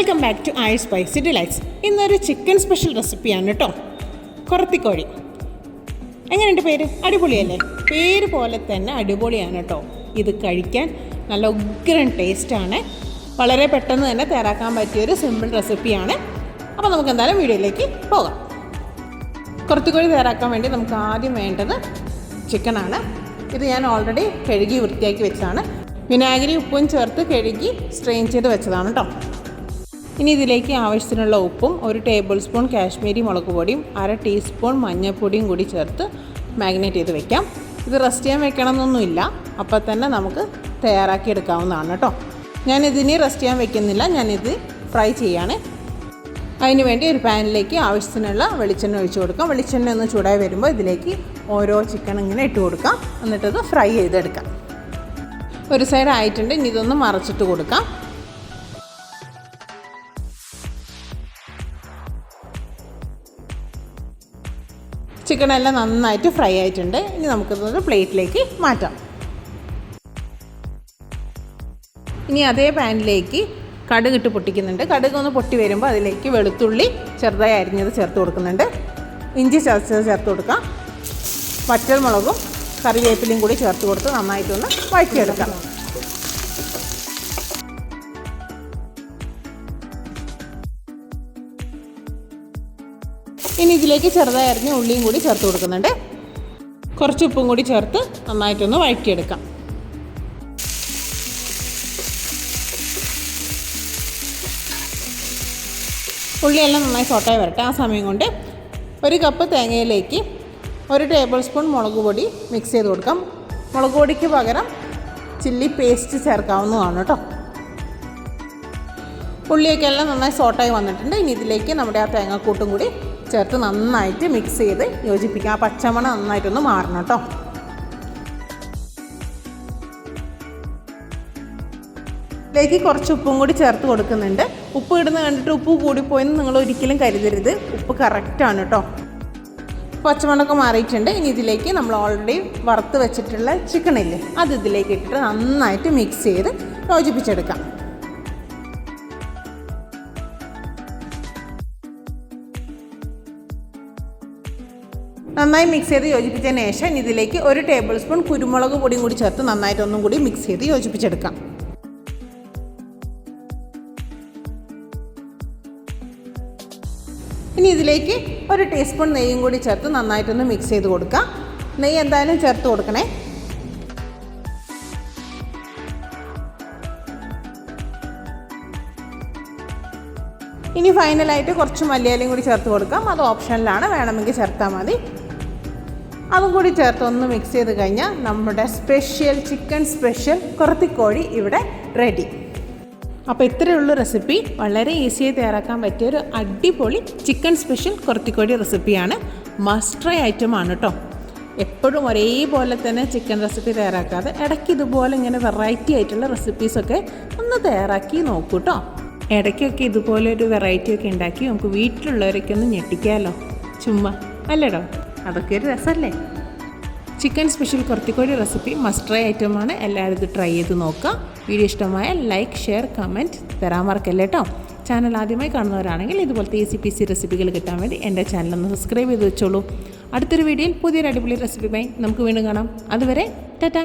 Back to I spicy delights ഇന്നൊരു chicken special റെസിപ്പിയാണ് കേട്ടോ. കുറത്തിക്കോഴി. എങ്ങനെയുണ്ട് പേര്? അടിപൊളിയല്ലേ? പേര് പോലെ തന്നെ അടിപൊളിയാണ് കേട്ടോ. ഇത് കഴിക്കാൻ നല്ല ഉഗ്രൻ ടേസ്റ്റാണ് വളരെ പെട്ടെന്ന് തന്നെ തയ്യാറാക്കാൻ പറ്റിയൊരു സിമ്പിൾ റെസിപ്പിയാണ് അപ്പോൾ നമുക്ക് എന്തായാലും വീഡിയോയിലേക്ക് പോകാം. കുറത്തിക്കോഴി തയ്യാറാക്കാൻ വേണ്ടി നമുക്ക് ആദ്യം വേണ്ടത് ചിക്കനാണ് ഇത് ഞാൻ ഓൾറെഡി കഴുകി വൃത്തിയാക്കി വെച്ചതാണ്. വിനാഗിരി ഉപ്പും ചേർത്ത് കഴുകി സ്ട്രെയിൻ ചെയ്ത് വെച്ചതാണ് കേട്ടോ. ഇനി ഇതിലേക്ക് ആവശ്യത്തിനുള്ള ഉപ്പും ഒരു ടേബിൾ സ്പൂൺ കാശ്മീരി മുളക് പൊടിയും അര ടീസ്പൂൺ മഞ്ഞൾപ്പൊടിയും കൂടി ചേർത്ത് മാഗ്നേറ്റ് ചെയ്ത് വെക്കാം. ഇത് റെസ്റ്റ് ചെയ്യാൻ വെക്കണമെന്നൊന്നുമില്ല. അപ്പോൾ തന്നെ നമുക്ക് തയ്യാറാക്കി എടുക്കാവുന്നതാണ് കേട്ടോ. ഞാനിതിന് റെസ്റ്റ് ചെയ്യാൻ വെക്കുന്നില്ല. ഞാനിത് ഫ്രൈ ചെയ്യാണ്. അതിനുവേണ്ടി ഒരു പാനിലേക്ക് ആവശ്യത്തിനുള്ള വെളിച്ചെണ്ണ ഒഴിച്ചു കൊടുക്കാം. വെളിച്ചെണ്ണ ഒന്ന് ചൂടായി വരുമ്പോൾ ഇതിലേക്ക് ഓരോ ചിക്കൻ ഇങ്ങനെ ഇട്ട് കൊടുക്കാം. എന്നിട്ടത് ഫ്രൈ ചെയ്തെടുക്കാം. ഒരു സൈഡ് ആയിട്ടുണ്ട്. ഇനി ഇതൊന്ന് മറച്ചിട്ട് കൊടുക്കാം. ചിക്കൻ എല്ലാം നന്നായിട്ട് ഫ്രൈ ആയിട്ടുണ്ട്. ഇനി നമുക്കിതൊരു പ്ലേറ്റിലേക്ക് മാറ്റാം. ഇനി അതേ പാനിലേക്ക് കടുക് ഇട്ട് പൊട്ടിക്കുന്നുണ്ട്. കടുക് ഒന്ന് പൊട്ടി വരുമ്പോൾ അതിലേക്ക് വെളുത്തുള്ളി ചെറുതായി അരിഞ്ഞത് ചേർത്ത് കൊടുക്കുന്നുണ്ട്. ഇഞ്ചി ചതച്ചത് ചേർത്ത് കൊടുക്കാം. പച്ചമുളകും കറിവേപ്പിലയും കൂടി ചേർത്ത് കൊടുത്ത് നന്നായിട്ടൊന്ന് വഴറ്റിയെടുക്കാം. ഇനി ഇതിലേക്ക് ചെറുതായി അരിഞ്ഞ ഉള്ളിയും കൂടി ചേർത്ത് കൊടുക്കുന്നുണ്ട്. കുറച്ച് ഉപ്പും കൂടി ചേർത്ത് നന്നായിട്ടൊന്ന് വഴറ്റിയെടുക്കാം. ഉള്ളിയെല്ലാം നന്നായി സോട്ടായി വരട്ടെ. ആ സമയം കൊണ്ട് ഒരു കപ്പ് തേങ്ങയിലേക്ക് ഒരു ടേബിൾ സ്പൂൺ മുളക് പൊടി മിക്സ് ചെയ്ത് കൊടുക്കാം. മുളക് പൊടിക്ക് പകരം ചില്ലി പേസ്റ്റ് ചേർക്കാവുന്നതാണ് കേട്ടോ. ഉള്ളിയൊക്കെ എല്ലാം നന്നായി സോട്ടായി വന്നിട്ടുണ്ട്. ഇനി ഇതിലേക്ക് നമ്മുടെ ആ തേങ്ങാക്കൂട്ടും കൂടി ചേർത്ത് നന്നായിട്ട് മിക്സ് ചെയ്ത് യോജിപ്പിക്കാം. ആ പച്ചമണ നന്നായിട്ടൊന്ന് മാറണം കേട്ടോ. ഇതിലേക്ക് കുറച്ച് ഉപ്പും കൂടി ചേർത്ത് കൊടുക്കുന്നുണ്ട്. ഉപ്പ് ഇടുന്ന കണ്ടിട്ട് ഉപ്പ് കൂടിപ്പോയെന്ന് നിങ്ങൾ ഒരിക്കലും കരുതരുത്. ഉപ്പ് കറക്റ്റാണ് കേട്ടോ. പച്ചമുളക് മാറിയിട്ടുണ്ട്. ഇനി ഇതിലേക്ക് നമ്മൾ ഓൾറെഡി വറുത്ത് വെച്ചിട്ടുള്ള ചിക്കൻ ഇല്ലേ അത് ഇതിലേക്ക് ഇട്ടിട്ട് നന്നായിട്ട് മിക്സ് ചെയ്ത് യോജിപ്പിച്ചെടുക്കാം. നന്നായി മിക്സ് ചെയ്ത് യോജിപ്പിച്ചതിന് ശേഷം ഇതിലേക്ക് ഒരു ടേബിൾ സ്പൂൺ കുരുമുളക് പൊടിയും കൂടി ചേർത്ത് നന്നായിട്ട് ഒന്നും കൂടി മിക്സ് ചെയ്ത് യോജിപ്പിച്ചെടുക്കാം. ഇനി ഇതിലേക്ക് ഒരു ടീസ്പൂൺ നെയ്യും കൂടി ചേർത്ത് നന്നായിട്ടൊന്ന് മിക്സ് ചെയ്ത് കൊടുക്കാം. നെയ്യ് എന്തായാലും ചേർത്ത് കൊടുക്കണേ. ഇനി ഫൈനലായിട്ട് കുറച്ച് മല്ലിയിലയും കൂടി ചേർത്ത് കൊടുക്കാം. അത് ഓപ്ഷനിലാണ് വേണമെങ്കിൽ ചേർത്താൽ മതി. അതും കൂടി ചേർത്ത് ഒന്ന് മിക്സ് ചെയ്ത് കഴിഞ്ഞാൽ നമ്മുടെ സ്പെഷ്യൽ ചിക്കൻ സ്പെഷ്യൽ കുറത്തിക്കോഴി ഇവിടെ റെഡി അപ്പോൾ ഇത്രയുള്ള റെസിപ്പി വളരെ ഈസിയായി തയ്യാറാക്കാൻ പറ്റിയ ഒരു അടിപൊളി ചിക്കൻ സ്പെഷ്യൽ കുറത്തിക്കോഴി റെസിപ്പിയാണ് മസ്റ്റ് ഐറ്റം ആണ് കേട്ടോ എപ്പോഴും ഒരേപോലെ തന്നെ ചിക്കൻ റെസിപ്പി തയ്യാറാക്കാതെ ഇടയ്ക്ക് ഇതുപോലെ ഇങ്ങനെ വെറൈറ്റി ആയിട്ടുള്ള റെസിപ്പീസൊക്കെ ഒന്ന് തയ്യാറാക്കി നോക്കൂ കേട്ടോ ഇടയ്ക്കൊക്കെ ഇതുപോലെ ഒരു വെറൈറ്റി ഒക്കെ ഉണ്ടാക്കി നമുക്ക് വീട്ടിലുള്ളവരൊക്കെ ഒന്ന് ഞെട്ടിക്കാമല്ലോ ചുമ്മാ. അല്ലേടോ അതൊക്കെ ഒരു രസമല്ലേ? ചിക്കൻ സ്പെഷ്യൽ കുറത്തിക്കോഴി റെസിപ്പി മസ്റ്റ് ട്രൈ ഐറ്റമാണ് എല്ലാവരും ഇത് ട്രൈ ചെയ്ത് നോക്കുക. വീഡിയോ ഇഷ്ടമായ ലൈക്ക് ഷെയർ കമന്റ് തരാൻ മറക്കല്ലേ കേട്ടോ ചാനൽ ആദ്യമായി കാണുന്നവരാണെങ്കിൽ ഇതുപോലത്തെ ഈസി പി സി റെസിപ്പികൾ കിട്ടാൻ വേണ്ടി എന്റെ ചാനൽ ഒന്ന് സബ്സ്ക്രൈബ് ചെയ്ത് വെച്ചോളൂ. അടുത്തൊരു വീഡിയോയിൽ പുതിയൊരു അടിപൊളി റെസിപ്പിയുമായി നമുക്ക് വീണ്ടും കാണാം. അതുവരെ ടാറ്റാ